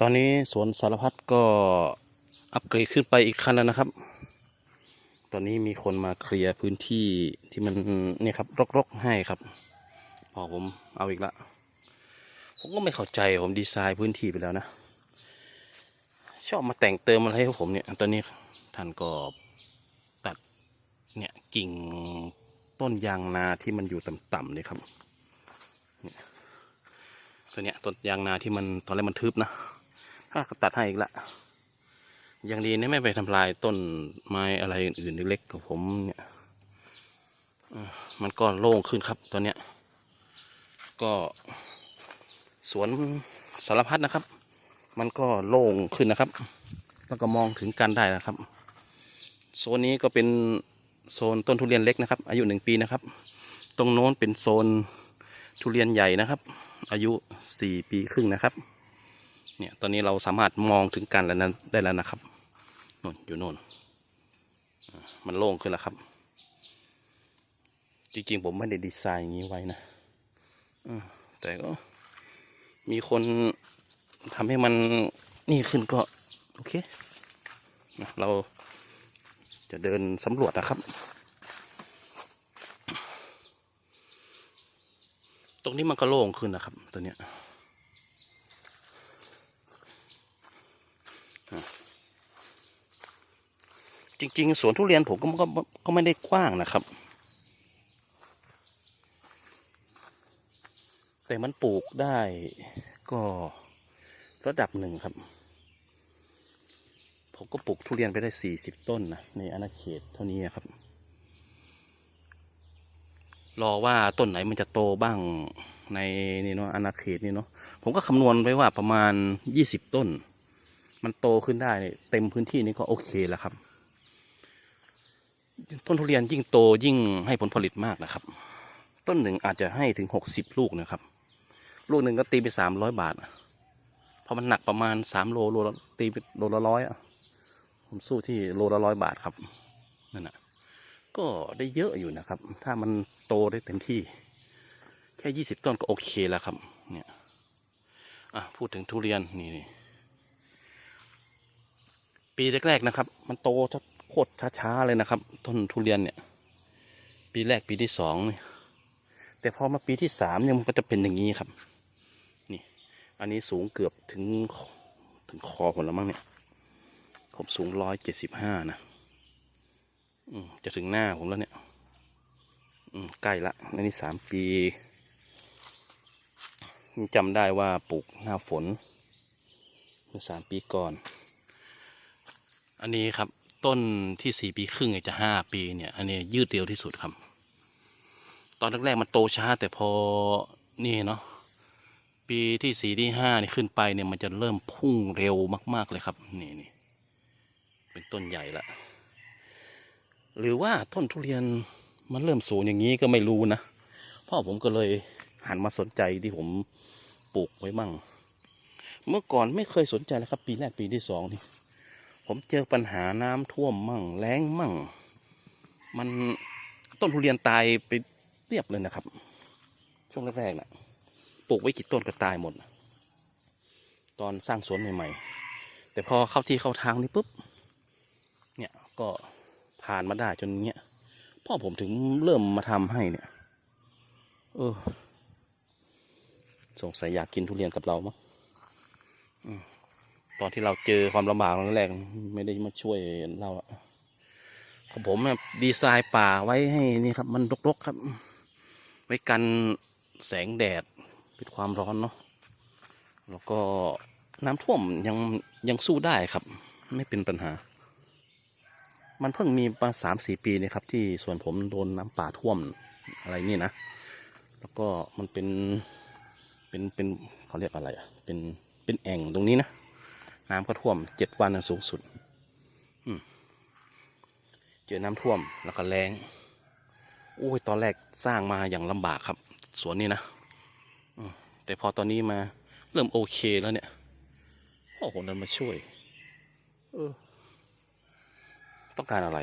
ตอนนี้สวนสารพัดก็อัปเกรดขึ้นไปอีกขั้นแล้วนะครับ ตอนนี้มีคนมาเคลียร์พื้นที่ที่มันเนี่ยครับรกๆให้ครับ พอผมเอาอีกละ ผมก็ไม่เข้าใจผมดีไซน์พื้นที่ไปแล้วนะ ชอบมาแต่งเติมอะไรให้ผมเนี่ย ตอนนี้ท่านก็ตัดเนี่ยกิ่งต้นยางนาที่มันอยู่ต่ำๆเนี่ยครับเนี่ยตัวเนี้ยต้นยางนาที่มันตอนแรกมันทึบนะ ก็ตัดให้อีกละยังดีนะไม่ไปทำลายต้นไม้อะไรอื่นๆเล็กๆของผมเนี่ยมันก็โล่งขึ้นครับตอนเนี้ย ก็สวนสารพัดนะครับ มันก็โล่งขึ้นนะครับ แล้วก็มองถึงกันได้นะครับ โซนนี้ก็เป็นโซนต้นทุเรียนเล็กนะครับ อายุหนึ่งปีนะครับ ตรงโน้นเป็นโซนทุเรียนใหญ่นะครับ อายุสี่ปีครึ่งนะครับ เนี่ยตอนนี้เราสามารถมองถึงกันแล้วนั้นได้แล้วนะครับนู่นอยู่โน่นมันโล่งขึ้นแล้วครับ จริงๆผมไม่ได้ดีไซน์อย่างนี้ไว้นะแต่ก็มีคนทำให้มันนี่ขึ้นก็ โอเคนะเราจะเดินสำรวจนะครับ ตรงนี้มันก็โล่งขึ้นนะครับ ตัวเนี้ยอะ จริง ๆ สวนทุเรียนผมก็ก็ก็ไม่ได้กว้างนะครับ แต่มันปลูกได้ก็ระดับหนึ่งครับ ผมก็ปลูกทุเรียนไปได้สี่สิบต้นนะในอาณาเขตเท่านี้ครับ รอว่าต้นไหนมันจะโตบ้างในนี่เนาะอาณาเขตนี่เนาะผมก็คำนวณไว้ว่าประมาณยี่สิบต้น มันโตขึ้นได้เต็มพื้นที่นี้ก็โอเคแล้วครับ ต้นทุเรียนยิ่งโตยิ่งให้ผลผลิตมากนะครับ ต้นหนึ่งอาจจะให้ถึงหกสิบลูกนะครับ ลูกหนึ่งก็ตีไปสามร้อยบาทเพราะมันหนักประมาณสามโลโลตีไปโลละร้อยอะผมสู้ที่โลละร้อยบาทครับนั่นแหะก็ได้เยอะอยู่นะครับ ถ้ามันโตได้เต็มที่ แค่ยี่สิบต้นก็โอเคแล้วครับ เนี่ยอะพูดถึงทุเรียนนี่นี่ ปีแรกๆนะครับ มันโตโคตรช้าๆเลยนะครับ ต้นทุเรียนเนี่ย ปีแรกปีที่สองนี่แต่พอมาปีที่สามเนี่ยมันก็จะเป็นอย่างนี้ครับ นี่ อันนี้สูงเกือบถึงถึงคอผมแล้วมั้งเนี่ยผมสูงร้อยเจ็ดสิบห้านะจะถึงหน้าผมแล้วเนี่ยใกล้ละอันนี้สามปีจำได้ว่าปลูกหน้าฝนเมื่อสามปีก่อน อันนี้ครับต้นที่สี่ปีครึ่งจะห้าปีเนี่ย อันนี้ยืดเร็วที่สุดครับ ตอนแรกๆมันโตช้า แต่พอนี่เนาะปีที่สี่ที่ห้านี่ขึ้นไปเนี่ยมันจะเริ่มพุ่งเร็วมากๆเลยครับ นี่นี่เป็นต้นใหญ่ละหรือว่าต้นทุเรียนมันเริ่มสูงอย่างนี้ก็ไม่รู้นะพ่อผมก็เลยหันมาสนใจที่ผมปลูกไว้มั่ง เมื่อก่อนไม่เคยสนใจเลยครับ ปีแรกปีที่สองนี่ ผมเจอปัญหาน้ำท่วมมั่งแล้งมั่ง มันต้นทุเรียนตายไปเรียบเลยนะครับ ช่วงแรกๆนะ่ะปลูกไว้กี่ต้นก็ตายหมด ตอนสร้างสวนใหม่ๆ แต่พอเข้าที่เข้าทางนี้ปุ๊บ เนี่ยก็ผ่านมาได้จนเนี้ยพ่อผมถึงเริ่มมาทำให้เนี่ย เออ สงสัยอยากกินทุเรียนกับเรามั้งอืม ตอนที่เราเจอความลำบากครั้งแรกไม่ได้มาช่วยเราของผมแบบดีไซน์ป่าไว้ให้นี่ครับ มันรกๆครับ ไว้กันแสงแดดเป็นความร้อนเนาะแล้วก็น้ำท่วมยังยังสู้ได้ครับ ไม่เป็นปัญหา มันเพิ่งมีมาสามสี่ปีนี่ครับ ที่ส่วนผมโดนน้ำป่าท่วมอะไรนี่นะ แล้วก็มันเป็นเป็นเป็นเขาเรียกอะไรอะ เป็นเป็นแอ่งตรงนี้นะ น้ำก็ท่วมเจ็ดวันนสูงสุดอืเจอน้ำท่วมแล้วก็แรงโอ้ยตอนแรกสร้างมาอย่างลำบากครับ สวนนี้นะอืแต่พอตอนนี้มาเริ่มโอเคแล้วเนี่ยพ่อผมนั้นมาช่วย เออ ต้องการอะไร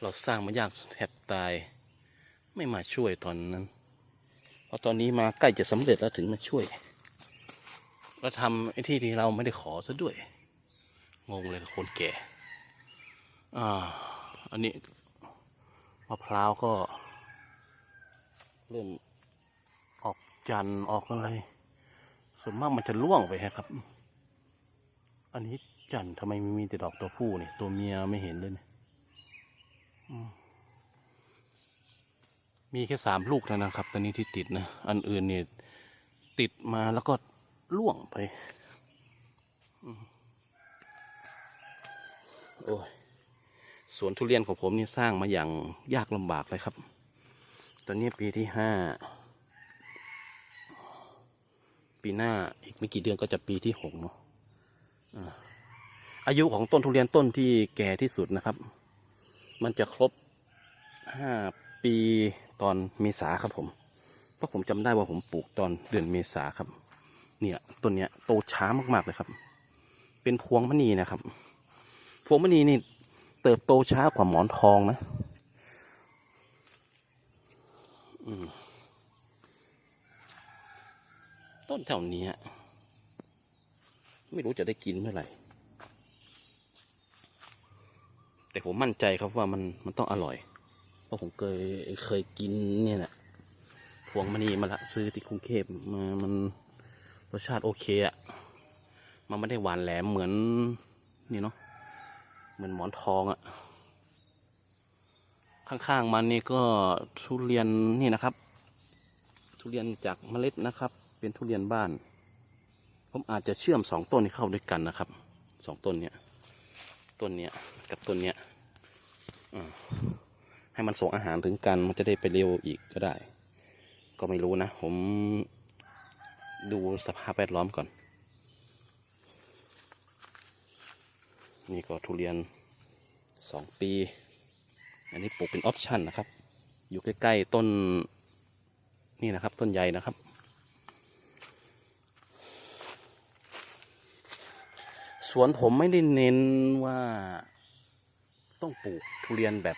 เราสร้างมายากแทบตาย ไม่มาช่วยตอนนั้น พออตอนนี้มาใกล้จะสำเร็จแล้วถึงมาช่วยแล้วทำไอ้ที่ที่เราไม่ได้ขอซะด้วย งงเลยคนแก่อ่าอันนี้มะพร้าวก็ เริ่มออกจันทร์ออกอะไร ส่วนมากมันจะล่วงไปฮะครับ อันนี้จันทร์ทำไมมีแต่ดอกตัวผู้เนี่ยตัวเมียไม่เห็นเลยเนี่ย มีแค่สามลูกเท่านะครับ ตอนนี้ที่ติดนะ อันอื่นเนี่ยติดมาแล้วก็ล่วงไป โอ้ย สวนทุเรียนของผมนี่สร้างมาอย่างยากลำบากเลยครับ ตอนนี้ปีที่ห้า ปีหน้าอีกไม่กี่เดือนก็จะปีที่หกเนาะอายุของต้นทุเรียนต้นที่แก่ที่สุดนะครับ มันจะครบห้าปี ตอนเมษาครับผม เพราะผมจำได้ว่าผมปลูกตอนเดือนเมษาครับ เนี่ยต้นเนี้ยโตช้ามากๆเลยครับ เป็นพวงมณีนะครับ พวงมณีนี่เติบโตช้ากว่าหมอนทองนะต้นแถวนี้ไม่รู้จะได้กินเมื่อไหร่แต่ผมมั่นใจครับว่ามันมันต้องอร่อย เพราะผมเคยเคยกินเนี่ยแหละพวงมณีมาละซื้อที่กรุงเทพมามันรสชาติโอเคอะมันไม่ได้หวานแหลมเหมือนนี่เนาะเหมือนหมอนทองอะข้างๆมันนี่ก็ทุเรียนนี่นะครับ ทุเรียนจากเมล็ดนะครับ เป็นทุเรียนบ้าน ผมอาจจะเชื่อมสองต้นนี้เข้าด้วยกันนะครับสองต้นเนี้ยต้นเนี้ยกับต้นเนี้ยอ่า ให้มันส่งอาหารถึงกันมันจะได้ไปเร็วอีกก็ได้ ก็ไม่รู้นะ ผมดูสภาพแวดล้อมก่อน นี่ก็ทุเรียนสองปี อันนี้ปลูกเป็นออปชั่นนะครับ อยู่ใกล้ๆต้นนี่นะครับ ต้นใหญ่นะครับสวนผมไม่ได้เน้นว่าต้องปลูกทุเรียนแบบ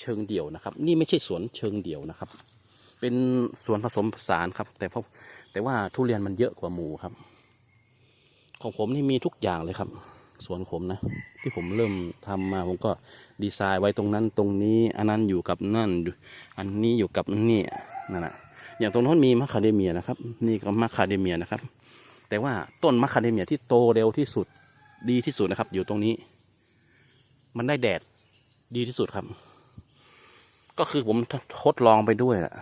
เชิงเดี่ยวนะครับ นี่ไม่ใช่สวนเชิงเดี่ยวนะครับ เป็นสวนผสมผสานครับ แต่เพราะแต่ว่าทุเรียนมันเยอะกว่าหมูครับ ของผมนี่มีทุกอย่างเลยครับสวนผมนะ ที่ผมเริ่มทำมาผมก็ดีไซน์ไว้ตรงนั้นตรงนี้อันนั้นอยู่กับนั่น อันนี้อยู่กับนี่นั่นแหละอย่างตรงโน้นมีมะคาเดเมียนะครับ นี่ก็มะคาเดเมียนะครับ แต่ว่าต้นมะคาเดเมียที่โตเร็วที่สุดดีที่สุดนะครับ อยู่ตรงนี้ มันได้แดดดีที่สุดครับ ก็คือผมทดลองไปด้วยแหละ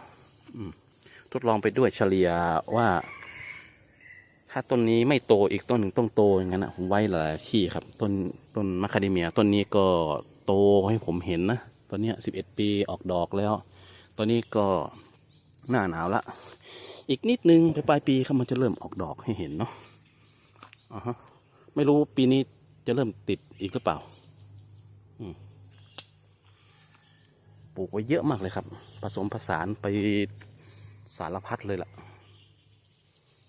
ทดลองไปด้วยเฉลี่ยว่า ถ้าต้นนี้ไม่โตอีกต้นหนึ่งต้องโตอย่างนั้นนะผมไว้หลายที่ครับ ต้นต้นมะคาเดเมีย ต้นนี้ก็โตให้ผมเห็นนะตอนนี้สิบเอ็ดปีออกดอกแล้ว ตอนนี้ก็หน้าหนาวละ อีกนิดนึงไปปลายปีครับมันจะเริ่มออกดอกให้เห็นเนาะอ่าฮะไม่รู้ปีนี้จะเริ่มติดอีกหรือเปล่า อืม ปลูกไว้เยอะมากเลยครับ ผสมผสานไปสารพัดเลยล่ะ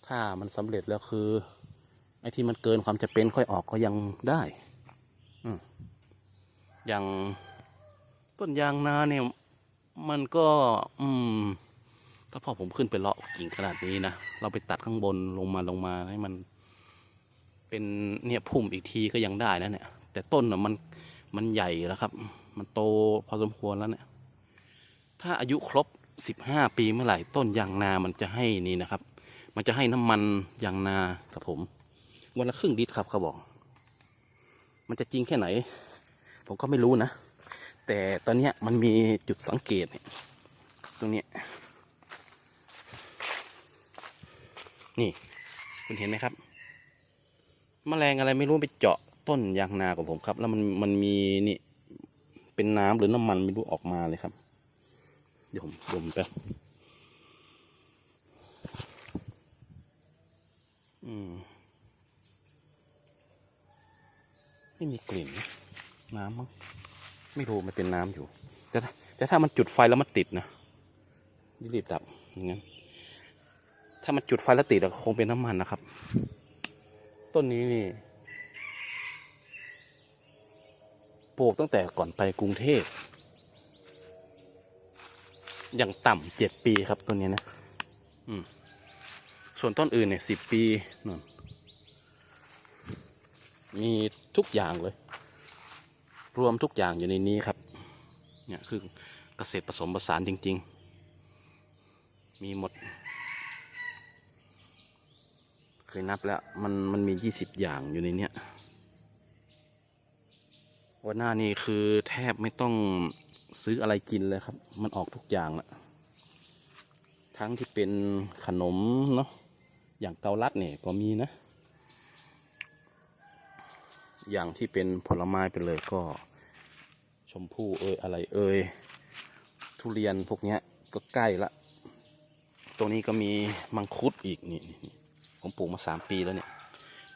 ถ้ามันสำเร็จแล้วคือ ไอ้ที่มันเกินความจะเป็นค่อยออกก็ยังได้อย่างต้นยางนาเนี่ย มันก็ อืม ถ้าพอผมขึ้นไปเลาะกิ่งขนาดนี้นะ เราไปตัดข้างบนลงมาลงมาให้มัน เป็นเนี่ยพุ่มอีกทีก็ยังได้นะเนี่ย แต่ต้นอะมันมันใหญ่แล้วครับ มันโตพอสมควรแล้วเนี่ย ถ้าอายุครบสิบห้าปีเมื่อไหร่ต้นยางนามันจะให้นี่นะครับ มันจะให้น้ำมันยางนากับผม วันละครึ่งลิตรครับเขาบอก มันจะจริงแค่ไหน ผมก็ไม่รู้นะ แต่ตอนเนี้ยมันมีจุดสังเกตตรงนี้ นี่ คุณเห็นไหมครับแมลงอะไรไม่รู้ไปเจาะต้นยางนาของผมครับ แล้วมันมันมีนี่เป็นน้ำหรือน้ำมันไม่รู้ออกมาเลยครับ เดี๋ยวผมดมแป๊บอืม ไม่มีกลิ่น น้ำมั้งไม่รู้มันเป็นน้ำอยู่ แต่ถ้าแต่ถ้ามันจุดไฟแล้วมันติดนะรีบดับอย่างนั้นถ้ามันจุดไฟแล้วติดอะคงเป็นน้ำมันนะครับ ต้นนี้นี่ปลูกตั้งแต่ก่อนไปกรุงเทพ อย่างต่ำเจ็ดปีครับต้นนี้นะ อืม ส่วนต้นอื่นเนี่ยสิบปีนั่นมีทุกอย่างเลย รวมทุกอย่างอยู่ในนี้ครับ เนี่ยคือเกษตรผสมผสานจริง ๆ มีหมด เคยนับแล้วมันมันมียี่สิบอย่างอยู่ในเนี้ยวันหน้านี่คือแทบไม่ต้อง ซื้ออะไรกินเลยครับ มันออกทุกอย่างละทั้งที่เป็นขนมเนาะอย่างเกาลัดเนี่ยก็มีนะ อย่างที่เป็นผลไม้ไปเลยก็ ชมพู่เอ่ยอะไรเอ่ยทุเรียนพวกเนี้ยก็ใกล้ละตรงนี้ก็มีมังคุดอีกนี่นี่นี่ผมปลูกมาสามปีแล้วเนี่ย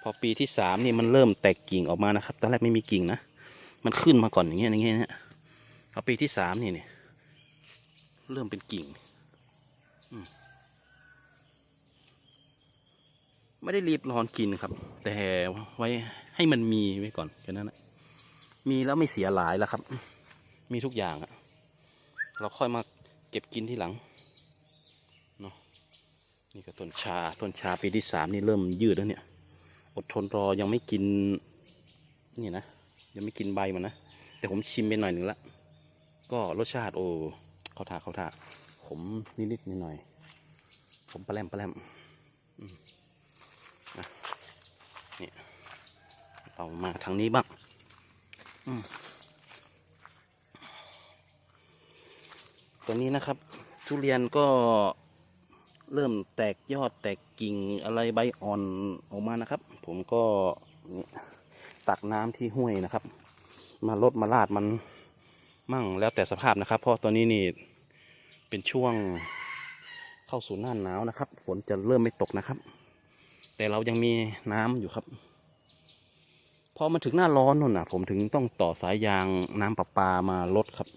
พอปีที่สามนี่มันเริ่มแตกกิ่งออกมานะครับ ตอนแรกไม่มีกิ่งนะ มันขึ้นมาก่อนอย่างเงี้ยอย่างเงี้ยเนี่ย พอปีที่สามนี่เนี่ยเริ่มเป็นกิ่งมไม่ได้รีบร้อนกินครับ แต่ไว้ให้มันมีไว้ก่อนแค่นั้นนะมีแล้วไม่เสียหลายแล้วครับ มีทุกอย่างอะเราค่อยมาเก็บกินที่หลังเนาะนี่ก็ต้นชาต้นชาปีที่สามนี่เริ่มยืดแล้วเนี่ย อดทนรอยังไม่กินนี่นะยังไม่กินใบมันนะแต่ผมชิมไปหน่อยหนึ่งละ ก็รสชาติโอ้เขาทาเขาทาขมนิดๆหน่อยๆผมปลาแรมปลาแรมอืมอะนี่เรามาทางนี้บ้างตรงนี้นะครับ ทุเรียนก็เริ่มแตกยอดแตกกิ่งอะไรใบอ่อนออกมานะครับ ผมก็ตักน้ำที่ห้วยนะครับ มาลดมาลาดมัน มั่งแล้วแต่สภาพนะครับ เพราะตอนนี้นี่เป็นช่วงเข้าสู่หน้าหนาวนะครับ ฝนจะเริ่มไม่ตกนะครับ แต่เรายังมีน้ำอยู่ครับ พอมาถึงหน้าร้อนนู่นนะผมถึงต้องต่อสายยางน้ำประปามาลดครับ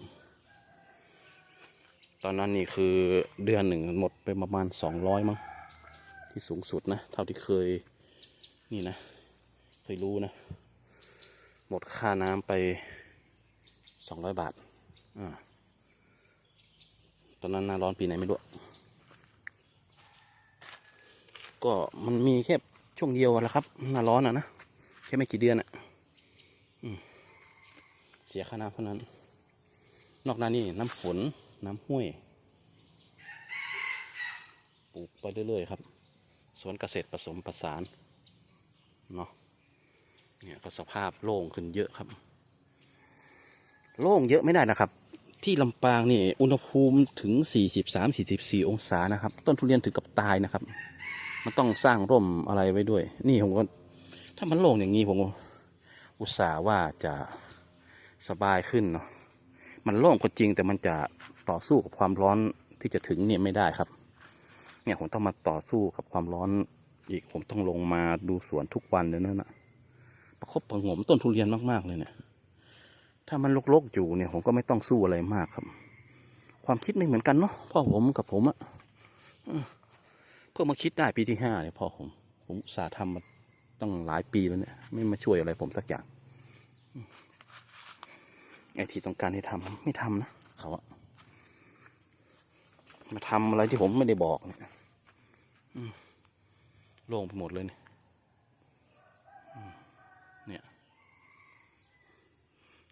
ตอนนั้นนี่คือเดือนหนึ่งหมดไปประมาณสองร้อยมั้งที่สูงสุดนะ เท่าที่เคยนี่นะ เคยรู้นะ หมดค่าน้ำไป สองร้อยบาทอ่าตอนนั้นหน้าร้อนปีไหนไม่รู้ก็มันมีแค่ช่วงเดียวแหละครับหน้าร้อนอะนะแค่ไม่กี่เดือนอะอืมเสียค่าน้ำเท่านั้น นอกนั้นนี่น้ำฝนน้ำห้วยปลูกไปเรื่อยๆครับ สวนเกษตรผสมผสานเนาะเนี่ยก็สภาพโล่งขึ้นเยอะครับ โล่งเยอะไม่ได้นะครับ ที่ลำปางนี่อุณหภูมิถึง 43-44 องศานะครับ ต้นทุเรียนถึงกับตายนะครับ มันต้องสร้างร่มอะไรไว้ด้วย นี่ผมก็ถ้ามันโล่งอย่างนี้ผมอุตส่าห์ว่าจะสบายขึ้นเนาะมันโล่งก็จริงแต่มันจะต่อสู้กับความร้อนที่จะถึงเนี่ยไม่ได้ครับ เนี่ยผมต้องมาต่อสู้กับความร้อนอีกผมต้องลงมาดูสวนทุกวันเลยนั่นะประคบประงมต้นทุเรียนมากๆเลยเนี่ย ถ้ามันรกๆอยู่เนี่ย ผมก็ไม่ต้องสู้อะไรมากครับ ความคิดไม่เหมือนกันเนาะพ่อผมกับผมอะเพิ่งมาคิดได้ปีที่ห้าเนี่ยพ่อผม ผมสาทำมาตั้งหลายปีแล้วเนี่ย ไม่มาช่วยอะไรผมสักอย่างไอ้ที่ต้องการให้ทำไม่ทำนะเขาอะมาทำอะไรที่ผมไม่ได้บอกเนี่ยโล่งไปหมดเลยเนี่ย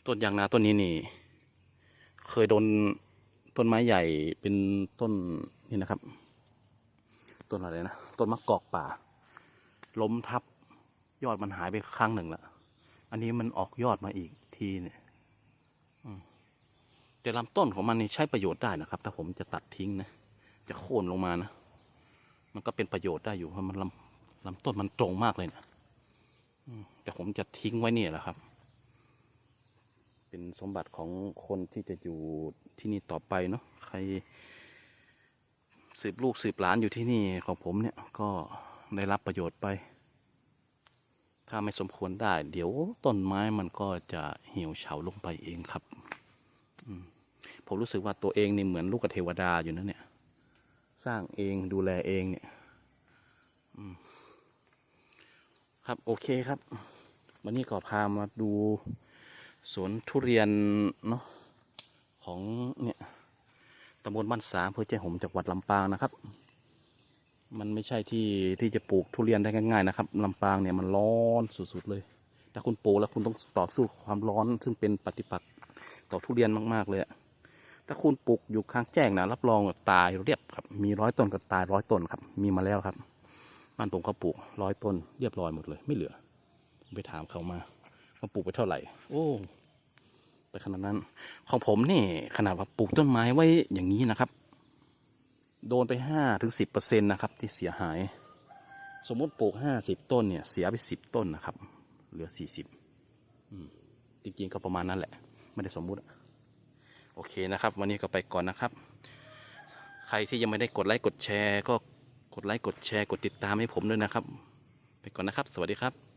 ต้นยางนาต้นนี้นี่ เคยโดนต้นไม้ใหญ่เป็นต้นนี่นะครับ ต้นอะไรนะต้นมะกอกป่า ล้มทับยอดมันหายไปครั้งหนึ่งละอันนี้มันออกยอดมาอีกทีเนี่ยแต่ลำต้นของมันนี่ใช้ประโยชน์ได้นะครับ ถ้าผมจะตัดทิ้งนะจะโค่นลงมานะมันก็เป็นประโยชน์ได้อยู่เพราะมันลำลำต้นมันตรงมากเลยนะแต่ผมจะทิ้งไว้เนี่ยแหละครับ เป็นสมบัติของคนที่จะอยู่ที่นี่ต่อไปเนาะใครสืบลูกสืบหลานอยู่ที่นี่ของผมเนี่ยก็ได้รับประโยชน์ไป ถ้าไม่สมควรได้ เดี๋ยวต้นไม้มันก็จะเหี่ยวเฉาลงไปเองครับผมรู้สึกว่าตัวเองนี่เหมือนลูกกเทวดาอยู่นะเนี่ย สร้างเองดูแลเองเนี่ยครับโอเคครับ วันนี้ก็พามาดู สวนทุเรียนเนาะของเนี่ยตำบลบ้านสามอำเภอใจหมจังหวัดลำปางนะครับ มันไม่ใช่ที่ที่จะปลูกทุเรียนได้ง่ายๆนะครับลำปางเนี่ยมันร้อนสุดๆเลย ถ้าคุณปลูกแล้วคุณต้องต่อสู้ความร้อนซึ่งเป็นปฏิปักษ์ต่อทุเรียนมากๆเลยอะถ้าคุณปลูกอยู่ค้างแจ้งนะรับรองแบบตายเรียบครับ มีร้อยต้นก็ตายร้อยต้นครับ มีมาแล้วครับบ้านผมก็ปลูกร้อยต้นเรียบร้อยหมดเลย ไม่เหลือ ไปถามเขามา ว่าปลูกไปเท่าไหร่ โอ้ไปขนาดนั้น ของผมนี่ขนาดว่าปลูกต้นไม้ไว้อย่างนี้นะครับ โดนไปห้าถึงสิบเปอร์เซ็นต์นะครับ ที่เสียหาย สมมติปลูกห้าสิบต้นเนี่ย เสียไปสิบต้นนะครับ เหลือสี่สิบจริงๆก็ประมาณนั้นแหละ ไม่ได้สมมุติอะโอเคนะครับ วันนี้ก็ไปก่อนนะครับ ใครที่ยังไม่ได้กดไลค์กดแชร์ ก็กดไลค์กดแชร์กดติดตามให้ผมด้วยนะครับ ไปก่อนนะครับ สวัสดีครับ